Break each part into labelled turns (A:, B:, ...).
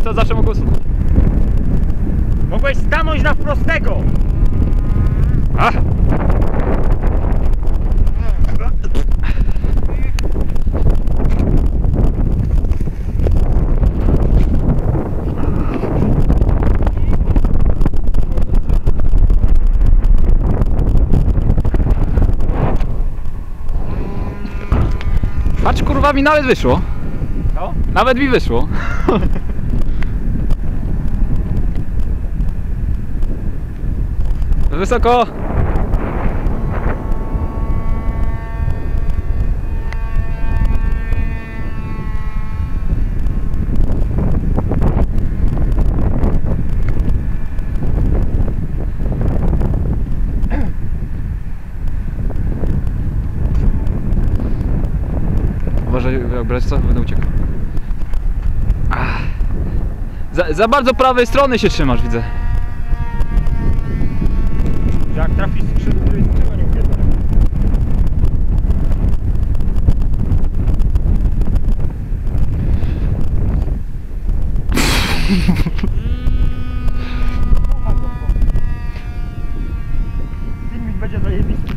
A: to zawsze mogę usunąć.
B: Mogłeś stanąć na prostego!
A: Ach. Patrz kurwa mi nawet wyszło.
B: No?
A: Nawet mi wyszło. Wysoko. Jak brać co? Będę uciekał. Za, za bardzo prawej strony się trzymasz, widzę.
B: Filmik będzie zajebisty.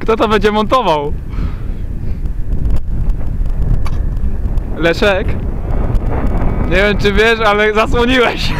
A: Kto to będzie montował? Leszek? Nie wiem czy wiesz, ale zasłoniłeś.